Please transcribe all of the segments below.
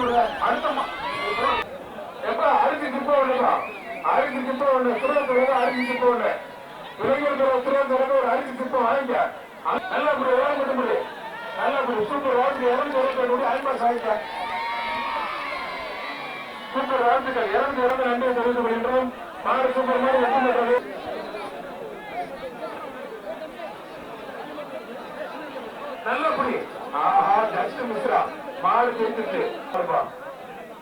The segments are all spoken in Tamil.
அடுத்த அரிசி திப்ப வேண்டுமா அரிசி திப்ப வேண்டும் சுரத்துல அரிசி திப்ப வேண்டும் இளைஞர்கள் சுரத்துல அரிசி திப்ப வாங்க நல்ல இப்படி உரம் பண்ண முடியும் நல்ல இப்படி சூப்பர் வாழ்க்கை இறந்து இறந்து அன்பா சாய்க்க சூப்பர் வாழ்த்துக்கள். இறந்து இறந்து நன்றியை தெரிவித்து கொள்கின்றோம். மாறு சூப்பர் மாதிரி வெற்றி நல்லபடி ஆஹா ஜஸ்ட் மிஸ்ரா பால் சேர்த்துட்டு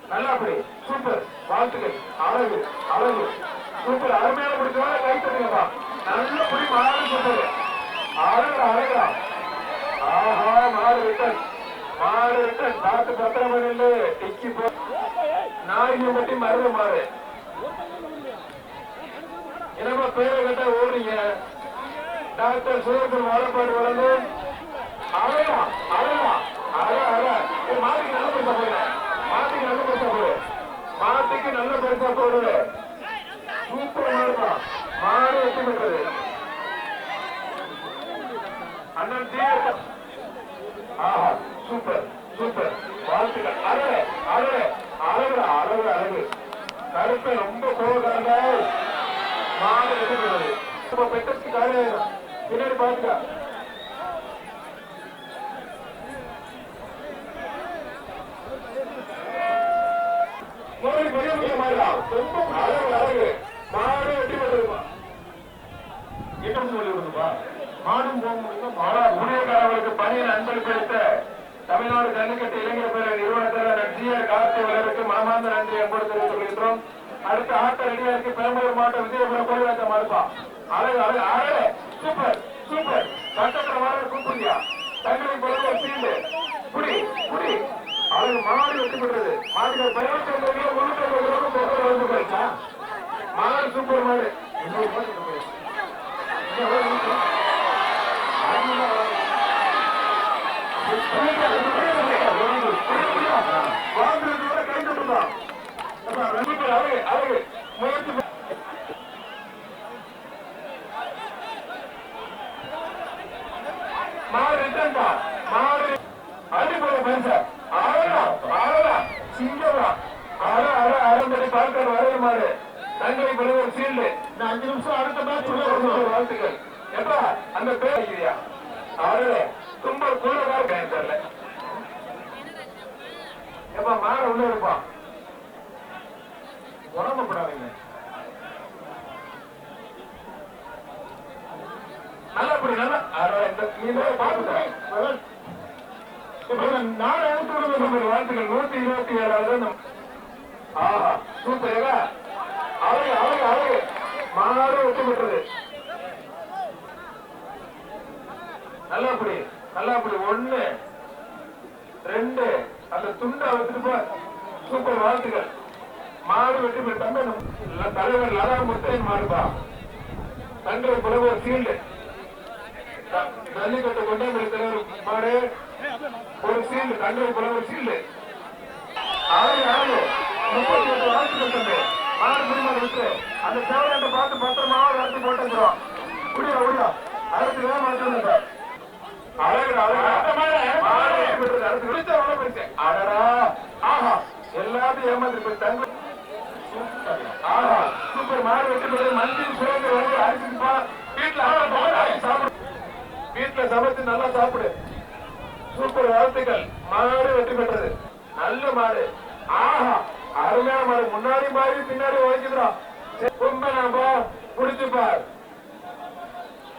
நல்லா அப்படி சூப்பர் வாழ்த்துக்கள். அழகு. அழகு. சூப்பர் அருமையான பிடிச்சவா? கை தட்டுங்கப்பா. நல்ல புடி மாறு சூப்பர் அழகு அழகா ஆஹா மாறு ரிட்டன் மாறு ரிட்டன் பார்த்து பத்திரமா நில்லு. டிக்கி போ. நாய்க்கு மட்டும் மருத மாறு என்னப்பா பேரை கேட்டா ஓடுறீங்க? டாக்டர் சுரேந்தர் வாழப்பாடு வளர்ந்து. அழகா அழகா. அழ அழ மாட்டுக்கு நல்ல பெருசா போடு. மாட்டுக்கு நல்ல பெருசா போடு. மாட்டுக்கு நல்ல பெருசா போடு. சூப்பர் மாடுப்பா மாடு வெற்றி பெற்றது. அண்ணன் தீ ஆஹா சூப்பர் சூப்பர். வாழ்த்துக்கள். அழகு அழகு அழகு அழகு அழகு கருப்பை ரொம்ப கோவக்காரங்க மாடு எடுக்கிறது இப்ப பெட்டஸ்க்கு காலையில பின்னாடி பாத்துக்க முதல் பெரிய ரொம்ப அழகு அழகு. மாடு வெட்டி சொல்லி மாடும் மாடா. ஊழியக்காரர்களுக்கு பணியில் தமிழ்நாடு ஜல்லிக்கட்டு இளைஞர் பேர நிறுவனத்தில் ஜிஆர் கார்த்திகளுக்கு மனமார்ந்த நன்றி அன்போடு தெரிவித்துக் கொள்கின்றோம் அடுத்த ஆட்ட ரெடியா இருக்கு பெரம்பலூர் மாவட்டம் விஜயபுரம் கோயிலாக்க மாறுப்பா. அழகு அழகு அழகு. Super super. கட்டத்தில் மாற கூப்பிடுங்க தங்களை புடி புடி அழகு மாடு வெற்றி பெற்றது பதினெட்டு ஐம்பது கிலோ முன்னூத்தி ஐம்பது கிலோ போயிருச்சா மாடு சூப்பர் மாடு. இன்னொரு மாடு இருக்கு பாரு. இன்னும் எவ்வளவு இருக்கு? வாழ்ந்ததோட கை தட்டுதான். அப்ப ரஞ்சித் அழகு, அழகு. முயற்சி பண்ணு. மாடு ரிட்டர்ன்டா. மாடு அடிப்படை பரிசு. அழகா, அழகா, சிங்கமா. அழ, அழ, வாழ்க்கை வரையுமாறு வரைய மாடு. தங்கை பிறகு சீல்டு இந்த அஞ்சு நிமிஷம் அடுத்த மேட்ச் வாழ்த்துக்கள். எப்பா அந்த பேர் வைக்கிறியா அவரே ரொம்ப கூடதான் இருக்கேன் தெரியல. எப்பா மாற உள்ள இருப்பான் உடம்பப்படாதீங்க நல்லபடி நல்லா. அட, இந்த நீ தான் நாலு எழுத்து வாழ்த்துக்கள். நூத்தி இருபத்தி ஏழாவது சூப்பர் அழகு அழகு அழகு. மாறு வெற்றி பெற்றது நல்லா அப்படி ஒண்ணு ரெண்டு அந்த துண்டை வச்சுட்டு போ. சூப்பர் வாழ்த்துக்கள். மாடு வெற்றி பெற்ற தம்பி நம்ம தலைவர் லதா முத்தையன் மாடுப்பா தங்கை புலவர் சீல்டு. ஜல்லிக்கட்டு கொண்டாந்து தலைவர் மாடு ஒரு சீல்டு தங்கை புலவர் சீல்டு. ஆறு ஆறு. முப்பத்தி எட்டு வாழ்த்துக்கள் குடிமகன் அந்த சேவலண்டை பார்த்து பத்திரமா அடுத்து போட்டுக்கிறோம். அடுத்து வேலை மாற்றம் அழகு அழகு அடுத்து விழித்த வள பரிசு. அடடா. ஆஹா. எல்லாத்தையும் ஏமாத்தி போய் தங்க ஆஹா. சூப்பர் மாடு வெற்றி மஞ்சள் சுரங்க வந்து அரிசிப்பா வீட்டுல சாப்பிடு. வீட்டுல சமைச்சு நல்லா சாப்பிடு. சூப்பர் வாழ்த்துக்கள். மாடு வெற்றி பெற்றது. நல்ல மாடு. ஆஹா. அருமையான மாடு முன்னாடி மாறி பின்னாடி ஓய்க்குதுடா ரொம்ப நாம புடிச்சு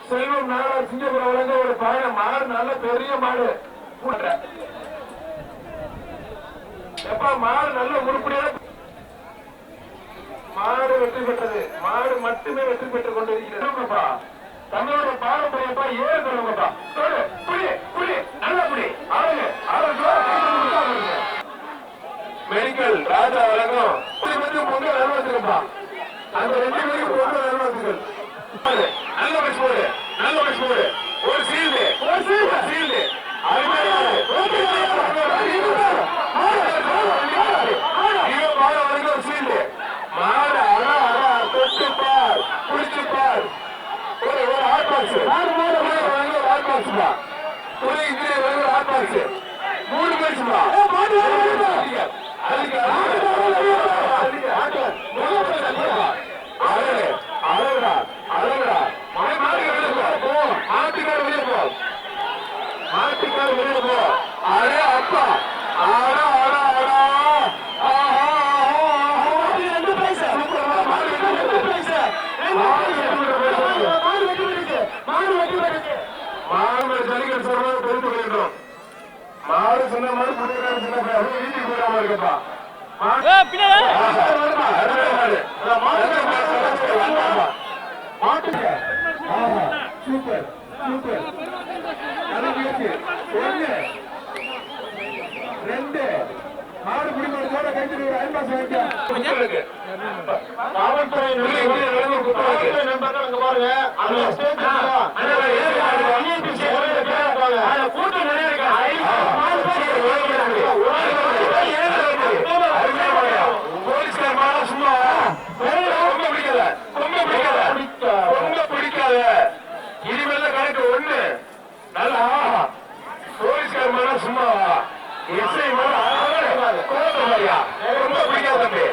செல்வம் நாளா சிங்கப்பூர் வளர்ந்த ஒரு பாய மாடு நல்ல பெரிய மாடு. போடுற. மாடு நல்ல உருப்படியான மாடு வெற்றி பெற்றது. மாடு மட்டுமே வெற்றி பெற்றுக் கொண்டிருக்கிறது. தமிழோட பாரம்பரியப்பா ஏழு சொல்லுங்கப்பா சொல்லு புடி புடி நல்ல புடி ஆளுங்க ஆளுங்க மெடிக்கல் ராஜா வழங்கும். பொங்கல் அனுமதிக்கப்பா அந்த ரெண்டு பேருக்கு பொங்கல் அனுமதிகள் நல்ல பஸ் போடு. நல்ல பஸ் போடு. ஒரு சீல்டு ஒரு சீல்டு சீல்டு மூணு பேச்சு பா. மாடு அதுக்கு அழகு அழகுடா அழகுடா மாடு வெளியே போ போ மாட்டுக்கார வெளியே போ மாட்டுக்கார வெளியே போ அழே அப்பா மாடு சின்ன மாடு புடிக்கிறாரு சின்ன பையன் அதுவும் வீட்டுக்கு போயிடாம இருக்கப்பா மாடு ஏ, பின்னாடி வா. ஆஹா, வருமா? அருமையான மாடு. அதான் மாட்டுக்கு மாடு ஆமா. மாட்டுக்கு. ஆஹா, சூப்பர் சூப்பர் நல்ல முயற்சி. ஒண்ணு ரெண்டு மாடு பிடிமாடு போட கைத்தறி ஒரு ஐம்பது வாங்கிக்க காவல்துறை நண்பர்கள் அங்க பாருங்க அந்த ஸ்டேஜ் கூட்டம் நிறைய போலீஸ்கார மாடா சும்மா ரொம்ப பிடிக்காத ரொம்ப பிடிக்காத ரொம்ப பிடிக்காத இனிமேல கணக்கு ஒண்ணு நல்லா போலீஸ்கார மாடா சும்மாவா எஸ்ஐ மாடா கோபமாரியா ரொம்ப பிடிக்காத தம்பி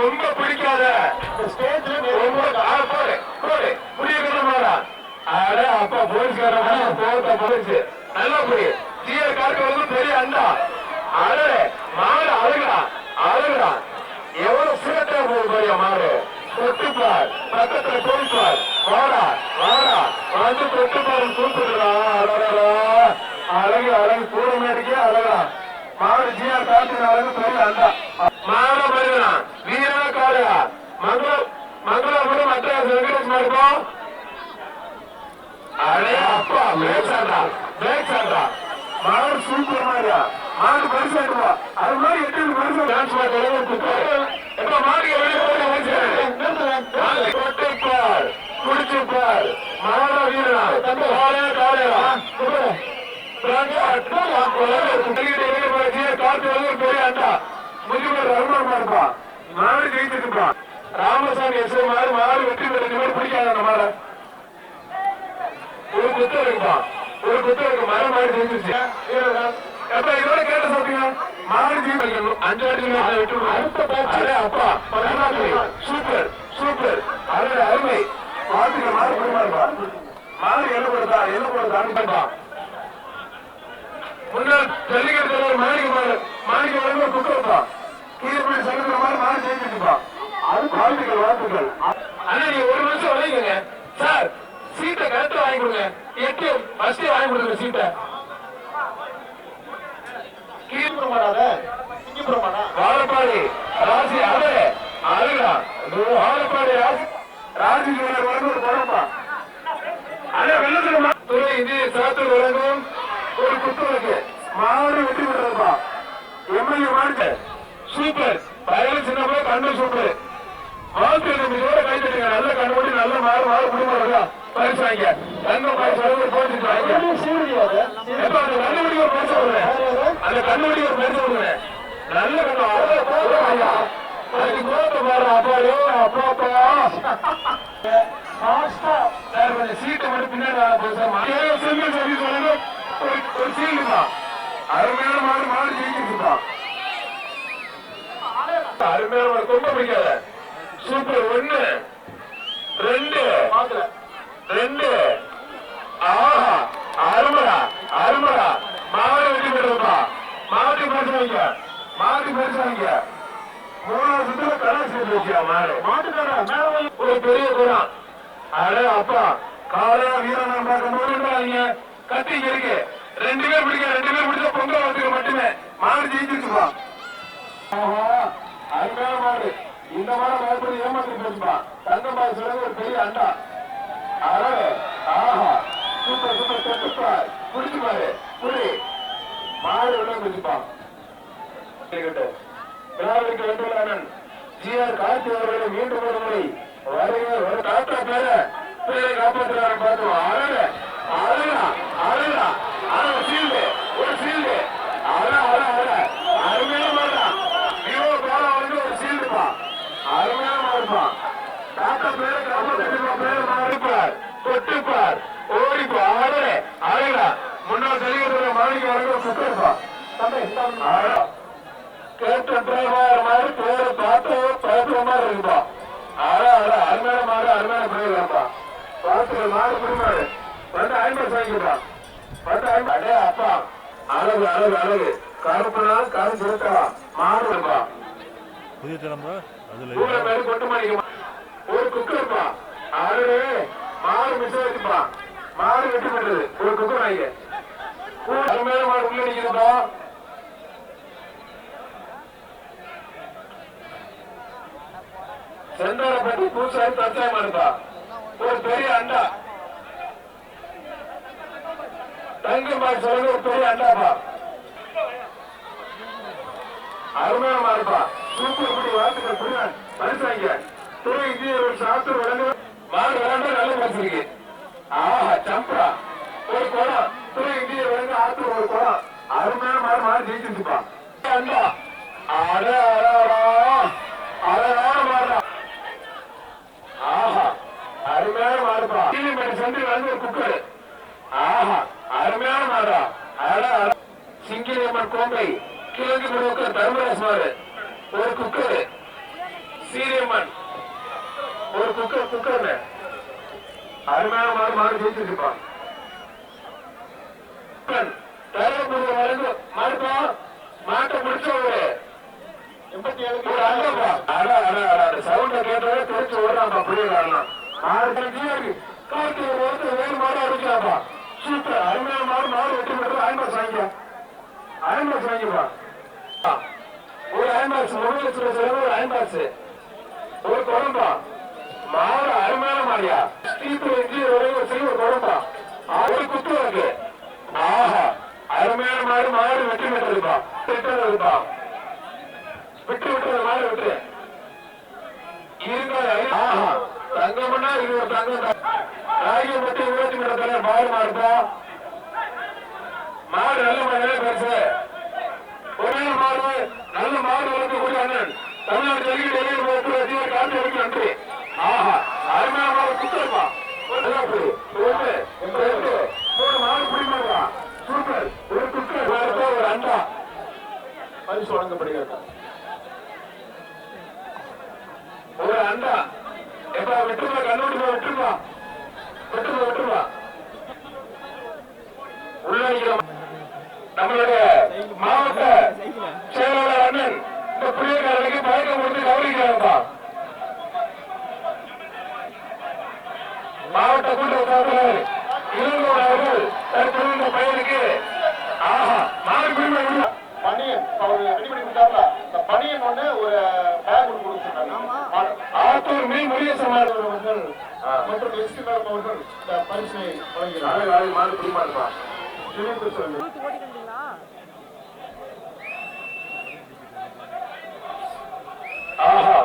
ரொம்ப பிடிக்காத ஸ்டேஜ்ல ரொம்ப ஆ, போடு போடு புரியுது மாடா அட அப்பா போலீஸ்கார மாடா போட்ட போலீஸ் நல்லா புரி தீய கார்க்கு பெரிய அண்டா. அடே மாடு அழுகா அழுகா எவ்வளவு சிரட்டா போகுது பாரியா மாடு? தொட்டுப்பார் பக்கத்துல போய்ப்பார் வாடா வாடா. வந்து தொட்டுப்பாரு கூப்பிடுறா அழகா அழகு அழகு. கூட மேடிக்கே அழகா மாடு ஜிஆர் கார்த்தின் அழகு பெரிய அண்டா. அப்பா பிரேக் சாண்டா பிரேக் சூப்பர் மாதிரியா மாடு பரிசாடுவா அது மாதிரி எட்டு பரிசு. டான்ஸ் மாடு மாடு கொட்டைப்பார் குடிச்சுப்பார் மாட வீரனா. காலையா காலையா ராமசாமி எஸ் மாடு மாடு வெற்றி பெற பிடிக்காத அந்த ஒரு குத்தம் இருக்குப்பா ஒரு குத்தம் இருக்கு மரம் மாடு செஞ்சிருச்சு இதோட கேட்ட சொல்றீங்க மாடு ஜீவன் அஞ்சு அப்பா சூப்பர் சூப்பர். அருமை அருமை. மாட்டுக்கு மாடு போடுவாருப்பா மாடு என்ன போடுதா என்ன போடுதா முன்னாள் ஜல்லிக்கட்டு மாணிக்க மாடு மாணிக்க மாடு குக்கர்ப்பா கீழப்படி சங்கத்துல மாதிரி மாடு அது வாழ்த்துக்கள் வாழ்த்துக்கள். அண்ணா நீங்க ஒரு நிமிஷம் விளையுங்க சார் சீட்டை கரெக்டா வாங்கி கொடுங்க. எட்டு ஃபர்ஸ்டே வாங்கி கொடுங்க சீட்டை. வாழப்பாடி ராசி அலே அழுகா வாழப்பாடி ராசி ராசி வழங்கும் ஒரு படப்பா அண்ணா வெள்ளத்துல துறை இது சாத்தூர் வழங்கும் ஒரு குத்துவலுக்கு மாடு வெற்றி பெற்றதுப்பா எம்எல்ஏ மாடு. சூப்பர். பயணம் சின்ன கண்ணு சூப்பர். வாழ்க்கை இதோட கை தட்டுங்க. நல்ல கண்ணு மூடி நல்ல மாறு மாறு குடும்பம் பரிசு வாங்க தங்க பரிசு ஒரு போட்டு வாங்க எப்ப அந்த கண்ணு மூடி ஒரு பரிசு அந்த ஒரு நல்ல கண்ணு. அதுக்கு கோபத்தை பாரு அப்பாடோ அப்பா அப்பா. சீட்டை மட்டும் பின்னாடி சிங்கிள் சர்வீஸ் வழங்க ஒரு ஒரு சீல் தான். அருமையான மாடு மாடு ஜெயிச்சிருக்குப்பா அருமையான ரொம்ப பிடிக்காத. சூப்பர் ஒண்ணு. ரெண்டு. ரெண்டு. ஆஹா அருமடா அருமடா மாடு வெட்டி பெற்றப்பா மாடு பரிசு வைங்க மாடு பரிசு வைங்க மூணாவது சுத்துல கலர் சேர்த்து வச்சியா மாடு மாட்டுக்கார ஒரு பெரிய குணம் அட அப்பா காலையா வீரன் பார்க்கும்போது கத்தி இங்க இருக்கு. ரெண்டு பேர் பிடிக்க ரெண்டு பேர் பிடிச்சா பொங்கல் வச்சுக்க மட்டுமே. மாடு ஜெயிச்சிருச்சுப்பா. அருமையான மாடு. இந்த மாடு பயப்படி ஏமாத்தி போச்சுப்பா. தங்கம்பாய் சொல்றது ஒரு பெரிய அண்டா. அழகு ஆஹா. சூப்பர் சூப்பர் தொட்டுப்பார் குடிச்சு பாரு குடி மாடு உள்ள குடிச்சுப்பா விழாவிற்கு வென்றுள்ளானன் ஜிஆர் கார்த்தி அவர்களை மீண்டும் ஒரு முறை. வருகிற காத்தா பேர. பேரை காப்பாற்றுறாரு பார்த்தோம் அழக அழகா அழகா அழக சீல்டு ஒரு சீல்டு அழ அழ அழ அருமையான மாடா விவோ பேர வந்து ஒரு சீல்டுப்பா அருமையான மாடுப்பா காத்தா பேரை காப்பாற்றுறா பேரை மாறிப்பார் தொட்டுப்பார் ஓடிப்பா அழக அழகா முன்னாள் ஜல்லிக்கட்டு மாளிகை வழங்க அழகா கேப்டன் டிரைவர் மாதிரி பேரை பார்த்து பேசுற மாதிரி இருக்குப்பா. அட அட அருமையான மாடு அருமையான பிள்ளைகள்ப்பா பார்த்து மாடு குடிமாடு வந்து ஐம்பது வாங்கிப்பா வந்து ஐம்பது அப்பா. அழகு அழகு அழகு. கருப்புனா கரும்பு இருக்கலாம் மாடு இருப்பா புதிய தலைமுறை அதுல கொண்டு மாடிக்குமா ஒரு குக்கர்ப்பா. அடே மாடு மிஸ் ஆச்சுப்பா மாடு வெட்டி பண்ணுறது ஒரு குக்கர் அருமையான மாடு உள்ள நிக்கிறதா செந்தாரப்பட்டி பூசாரி தச்சாயம் ஒரு பெரிய அண்டா. தங்கம்பாய் சொல்லுங்க ஒரு பெரிய அண்டாப்பா. அருமையான மாடுப்பா. சூப்பர் இப்படி வாழ்த்துக்கள் புரியுதா மனுஷங்க துறை இந்தியர் ஒரு சாப்பிட்டு மாடு ஆஹா சம்பா ஒரு குளம். துறை இந்தியர் ஒரு குளம். அருமையான மாடு மாடு ஜெயிச்சிருச்சுப்பா அண்டா. அட அடடா அழகான ஆஹா அருமையான மாடுப்பா. கீழிமேடு சென்று வந்து ஒரு குக்கர் ஆஹா அருமையான மாடா அட அட. சிங்கிலி அம்மன் கோம்பை கிழங்கு முழுக்க தர்மராஜ் மாடு. ஒரு குக்கர் சீரியம்மன் ஒரு குக்கர் குக்கர் அருமையான மாடு ஜெயிச்சிருப்பா தருமபுரி வரைக்கும் மாடுப்பா மாட்டை முடிச்சவரு எண்பத்தி ஏழு சவுண்ட கேட்டவே தெரிச்சு ஓடுறாப்பா புரியலாம் ஆறு ஒருத்தர் வேறு மாடு அடிக்கிறாப்பா சூப்பர். அருமையான மாடு மாடு வெட்டி மட்டும் ஐம்பது வாங்கிக்க. ஐம்பது வாங்கிப்பா. ஒரு ஐம்பாக்ஸ் ஒரு லட்சம் ரூபாய் செலவு ஒரு ஒரு குழம்பா மாடு அருமையான மாடியா ஸ்டீப்பு வெஞ்சி ஒரே ஒரு செய்ய ஒரு குழம்பா குத்து இருக்கு. ஆஹா அருமையான மாடு மாடு வெட்டி விட்டுருப்பா விட்டுருப்பா விட்டு விட்டு மாடு விட்டு. இருங்க ஆஹா தங்கம்னா இது ஒரு தங்கம் தான். ராகி மட்டும் இருபத்தி மூணு தலை மாடு மாடுப்பா. மாடு நல்ல மாடு பெருசு. ஒரே மாடு நல்ல மாடு வளர்க்கக்கூடிய அண்ணன். தமிழ்நாடு ஜல்லிக்கட்டு வெளியில் போட்டு அதிகாரி காத்து வரைக்கும் நன்றி ஆஹா அருமையான மாடு குத்துருப்பா மூணு மாடு பிடிமாடுவா சூப்பர் ஒரு குக்கர் ஒரு அண்டா பரிசு வழங்கப்படுகிறது ஒரு அண்டா எப்ப விட்டுருவா கண்ணூடி விட்டுருவா விட்டுருவா விட்டுருவா உள்ள நிக்கிற நம்மளுடைய மாவட்ட செயலாளர் அண்ணன் இந்த பிள்ளைகளுக்கு பழக்கம் கொடுத்து கவனிக்கிறாப்பா மாவட்ட கூட்டத்தாளர் இளங்கோடு அவர்கள் தற்போது இந்த பையனுக்கு ஆஹா மாடு பிரிமை பனியன் அவர் ரெடி பண்ணி கொடுத்தாருல இந்த பனியன் ஒண்ணு ஒரு பேக் ஒன்று கொடுக்க சொன்னாங்க ஆத்தூர் மீன் முருகேசன் மாடு அவர்கள் மற்றும் எஸ்பி மேடம் அவர்கள் இந்த பரிசை வழங்குகிறார். நாளை நாளை மாடு பிரிமா இருப்பா திருப்பி சொல்லு ஆஹா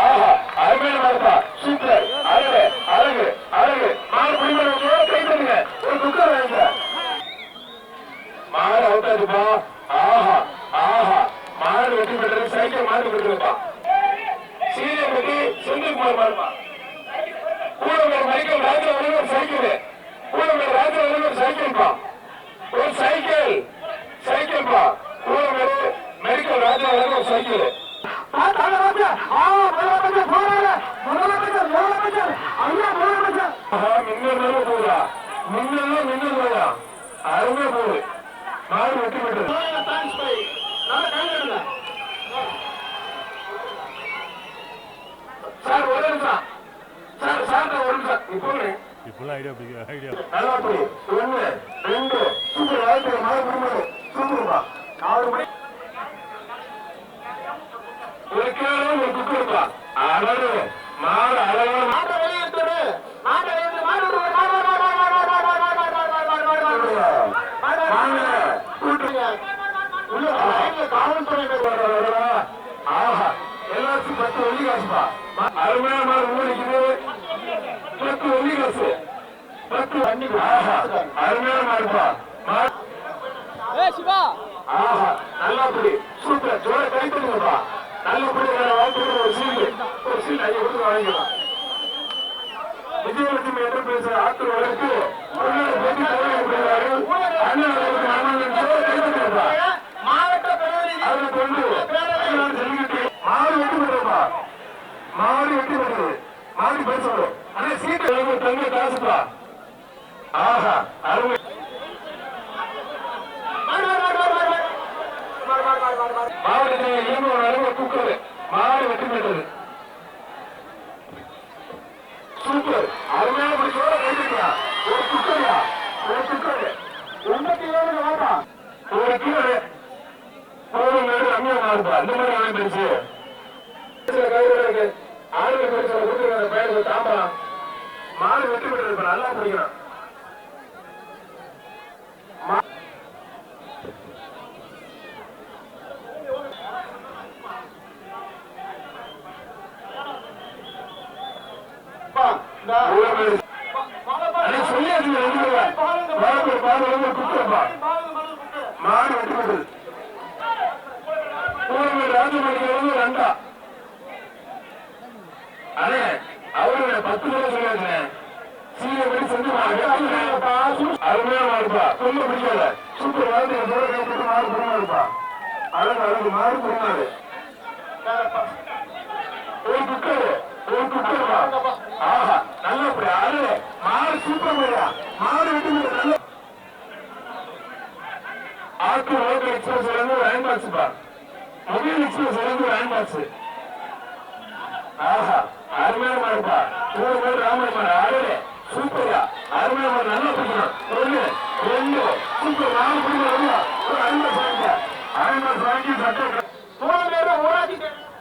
ஆஹா அருமையான மாடுப்பா சூப்பர் அழகு அழகு அழகு மாடு பிடிமா கை தருங்க ஒரு குக்கர் வாங்க மாடு அவுட்டாதுப்பா ஆஹா ஆஹா மாடு வெட்டி பெற்றது சைக்கிள் மாடு பெற்றதுப்பா சீரியல் வெட்டி செந்தில்குமார் மாடுப்பா கூடவேர் மைக்கேல் ராஜா வரைக்கும் ஒரு சைக்கிள் கூடவேர் ராஜா வரைக்கும் ஒரு சைக்கிள்ப்பா ஒரு சைக்கிள் சைக்கிள்ப்பா கூடவேர் மெடிக்கல் ராஜா வரைக்கும் ஒரு சைக்கிள். மின்னல் போதா மின்னல் மின்னல் போதா அருமையா போகுது? மாடு வெட்டி விட்டது சார் ஒரு நிமிஷம். சார் சார் ஒரு நிமிஷம். இப்போ இப்பெல்லாம் ஐடியா ஐடியா நல்லா போய் ஒண்ணு ரெண்டு சூப்பர் மாடு குடும்பம் சூப்பர்ப்பா நாலு மணி ஒரு கிலோ ஒரு குக்கர்ப்பா அழகு மாடு அழகான மாடு வெளியிட்டு மாடு வெளியிட்டு மாடு உள்ள பத்து வெள்ளி காசுப்பா அருமையான மாடு உள்ள பத்து வெள்ளி காசு பத்து ஆஹா மாடுப்பா மாடு ஆஹா நல்லா புடி. சூப்பர். ஜோர கை தருங்கப்பா நல்ல புடி வேற வாழ்த்து ஒரு சீல் ஒரு சீல் ஐயா கொடுத்து வாங்கிக்கலாம். விஜயலட்சுமி என்று பேசுற ஆத்தூர் வழக்கு மாடு வெட்டி விடுறது மாடு பேசணும் ஆனா சீட்டு தங்க காசுப்பா. ஆஹா அருமை. மாவட்டத்தில் இயங்க ஒரு அருமை குக்கர் மாடு வெட்டி விடுறது சூப்பர் அருமையான பிடிச்சோட கைதுக்கா ஒரு குக்கர்யா ஒரு குக்கர் மாதிரி வாங்கி பெருசு சில கயிறு இருக்கு ஆளுநர் பரிசு கொடுத்துருக்க அந்த பையனுக்கு தாம்பரம் மாடு வெற்றி பெற்றது இப்ப நல்லா பிடிக்கணும் அன்னைக்கு சொல்லியாச்சுங்க ரெண்டு பேரும். மாடு வந்து குத்துறப்பா. மாடு வெற்றி ராஜமணிக்கு வந்து ரெண்டா அண்ணே பத்து பேர் சொல்லியாச்சுங்க சீக்கிரப்படி செஞ்சு அருமையா மாடுப்பா ரொம்ப பிடிக்காத சூப்பர் வாழ்ந்து என் தோட கைப்பற்றி மாடு இருப்பா அழகு அழகு ஒரு ஒரு ஆஹா நல்ல அப்படி சூப்பர் மாடு விட்டு நல்ல ஆத்து லோக்கல் எக்ஸ்பிரஸ் இருந்து ஒரு அயன் பாக்ஸ் பா. மொபைல் எக்ஸ்பிரஸ் இருந்து ஒரு அயன் பாக்ஸ் ஆஹா அருமையான மாடுப்பா மூணு பேர் ராமன் மாடு. ஆளு சூப்பரா அருமையான மாடு நல்லா பிடிக்கணும். ஒண்ணு ரெண்டு. சூப்பர் நாலு பிடிக்கணும். ஒரு அயன் பாக்ஸ் வாங்கிக்க. அயன் பாக்ஸ் வாங்கி சட்டம் மூணு பேரும் ஊராட்சி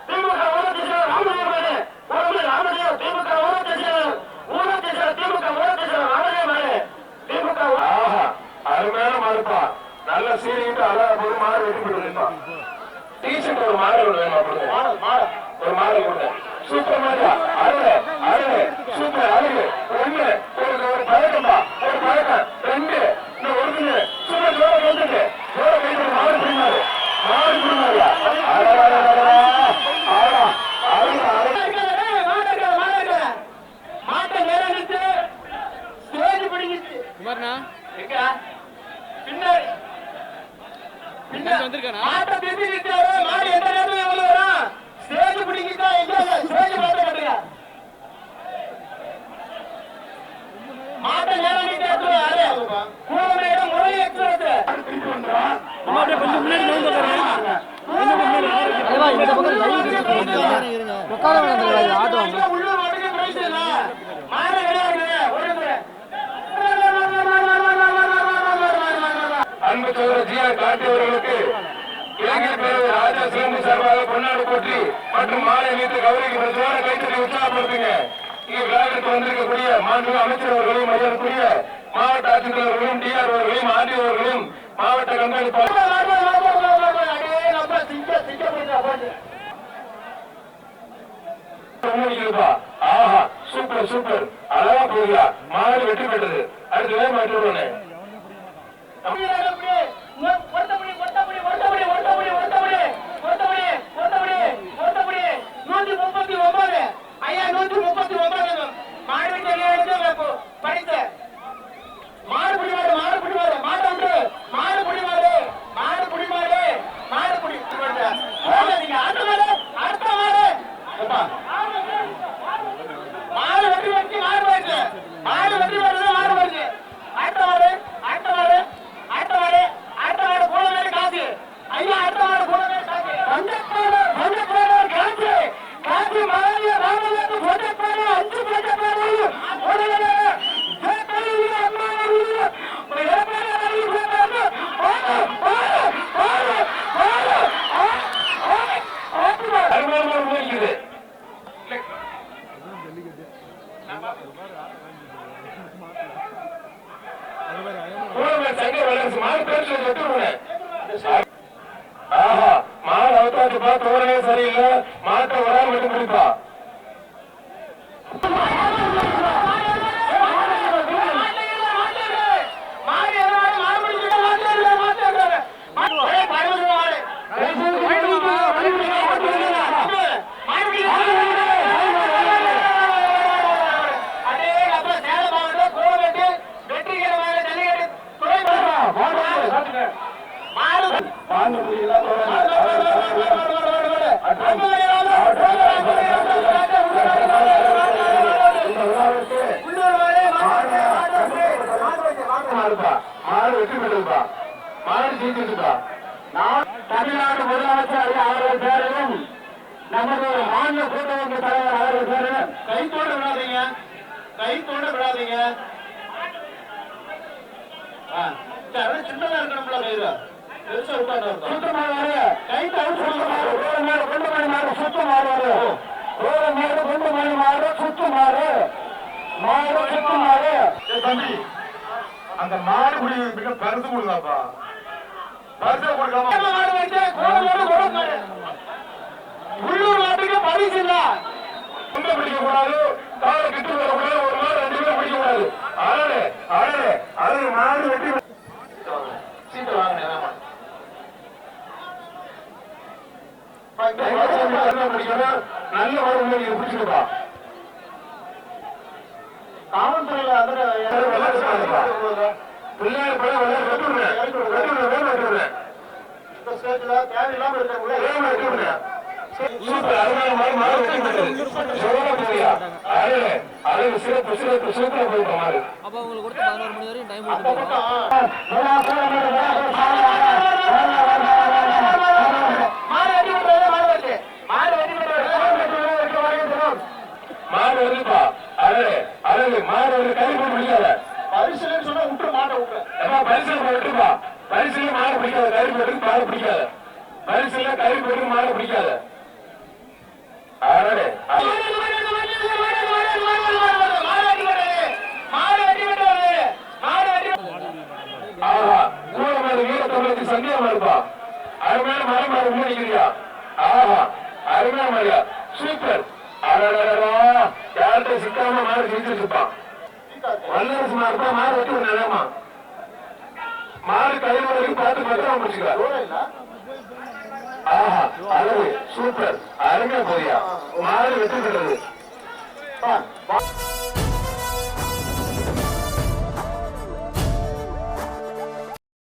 திமுக ஊராட்சி செயலர் ராமலிங்கம் மாடு ஒரு ராமலிங்கம் திமுக ஊராட்சி செயலர் ஊராட்சி செயலர் திமுக ஊராட்சி செயலர் ராமலிங்கம் மாடு திமுக ஆஹா அருமையான மாடுப்பா நல்ல சீரிட்டு அழகா போய் மாடு வெட்டி போட்டு மாடு ஒன்று வேணுமா கொடுங்க? ஒரு மாடு கொடுங்க. சூப்பர் மாடா அழகு அழகு சூப்பர் அழகு ஒண்ணு ஒரு ஒரு பழக்கம்பா ஒரு பழக்கம். ரெண்டு இந்த ஒருத்தங்க சூப்பர் ஜோர வந்துட்டு ஜோர கைது மாடு பிடிமாரு மாடு பிடிமாரியா அழகா உட்கார வேண்டாம் உள்ளூர் மாட்டுக்கு பிரைஸ் இல்ல மாடு கிடையாது ஒழுங்கு அன்பு சோதரர் ஜி ஆர் காட்டியவர்களுக்கு இலங்கை பேரவை ராஜா சிலம்பு சார்பாக பொன்னாடு போற்றி மற்றும் மாலை மீட்டு கௌரிக்கு பிரச்சனை கைத்தறி உற்சாகப்படுத்துங்க. இங்கே விழாவிற்கு வந்திருக்கக்கூடிய மாண்புமிகு அமைச்சர் அவர்களையும் மரியாதைக்குரிய மாவட்ட ஆட்சித்தலைவர்களையும் டிஆர் அவர்களையும் ஆர்டிஓ அவர்களையும் மாவட்ட கண்காணிப்பாளர் ஆஹா சூப்பர் சூப்பர் அழகா போகிறா மாடு வெற்றி பெற்றது. அடுத்து வேறு மாற்றி விடுவேன் அடுத்த மாடு மாடு வெட்டி வெட்டி மாடு போயிடுச்சு மாடு வெட்டி வருது மாடு போயிடுச்சு அடுத்த மாடு அடுத்த மாடு அடுத்த மாடு அடுத்த மாடு போன வேலை காசு ஐயா அடுத்த மாடு போன வேலை காசு பஞ்சப்பாடு பஞ்சப்பாடு காசு காசு மாறிய ராமநாத பஞ்சப்பாடு அஞ்சு பஞ்சப்பாடு ஒரு வேலை அம்மா அருமையான மாடு போயிருக்குது ஊழல் சங்க வளர்ச்சி மாடு பேர் சொல்லி விட்டுருவேன் ஆஹா மாடு அவத்தாச்சு பார்த்து ஊரவே சரியில்லை மாட்டை வராம விட்டு பிடிப்பா மாடுப்பா மாடு வெற்றி பெற்றதுப்பா மாடு ஜெயிச்சிருப்பா நான் தமிழ்நாடு முதலமைச்சர் அவர்கள் பேரிலும் நமது மாநில கூட்டமைப்பு தலைவர் அவர்கள் பேரிலும் கை தோண்ட விடாதீங்க கை தோண்ட விடாதீங்க சின்னதா இருக்கணும்ல கைதான் பெருசா விட்டாங்க சுத்தமாக கைட்டு சுத்தமாக ரோட மேல கொண்டு மணி மாடு சுத்தமாக ரோட மேல கொண்டு மணி மாடு சுத்தமாக மாடு சுத்தமாக தம்பி அந்த மாடு முடி மிக பரிசு கொடுதாப்பா பரிசு கொடுக்காம மாடு வச்சு கோடமோடு கொடுக்காரு உள்ளூர் நாட்டுக்கு பரிசு இல்ல குண்டை பிடிக்க கூடாது காலை கிட்டு வரக்கூடாது ஒரு மாடு ரெண்டு பேரும் பிடிக்க கூடாது அழகு அழகு அழகு மாடு வெட்டி சீட்டை வாங்கினேன் பிடிக்கணும் நல்ல மாடு நீங்க பிடிச்சிருப்பா காவல்துறையில அதிர பிள்ளையார் படம் விளையாட வெட்டி விடுறேன் வெட்டி விடுறேன் வேணும் வெட்டி விடுறேன் இந்த தேவையில்லாம இருக்கிறவங்கள சூப்பர் அருமையான மாடு மாடு வெட்டி விட்டது சோழ போறியா அழகு அழகு சிறப்பு சிறப்பு சூப்பரா போயிட்ட மாடு அப்போ உங்களுக்கு கொடுத்து பதினோரு மணி வரையும் டைம் அப்ப கொடுத்துருக்கோம் மட்டும் மாடு வெட்டி விடுறது மாடு வெட்டி மாடு வெட்டி விடுறது மாடு வருதுப்பா அழகு அழகு மாடு வந்து கை போட்டு பிடிக்காத. பரிசுலன்னு சொன்னா விட்டு மாட்ட விட்டு ஏப்பா பரிசுல போட்டுப்பா பரிசுல மாடு பிடிக்காத கறி போட்டு மாடு பிடிக்காத. பரிசுல கறி போட்டு மாடு பிடிக்காத. அழகு ஆஹா கூட மாடு வீர தமிழத்துக்கு சந்தியமா இருப்பா. அருமையான மரம் மாடு முடிக்கிறியா ஆஹா அருமையான மாடியா சூப்பர். யார்கிட்ட சிக்காம மாடு செஞ்சுட்டு இருப்பான் வல்லரசு மாடுப்பா மாடு வெட்டி ஒரு நிலமா. மாடு கையில் வரைக்கும் பார்த்து பத்திரம் முடிச்சுக்க. ஆஹா அழகு சூப்பர். அருங்க போறியா மாடு வெட்டி விடுறது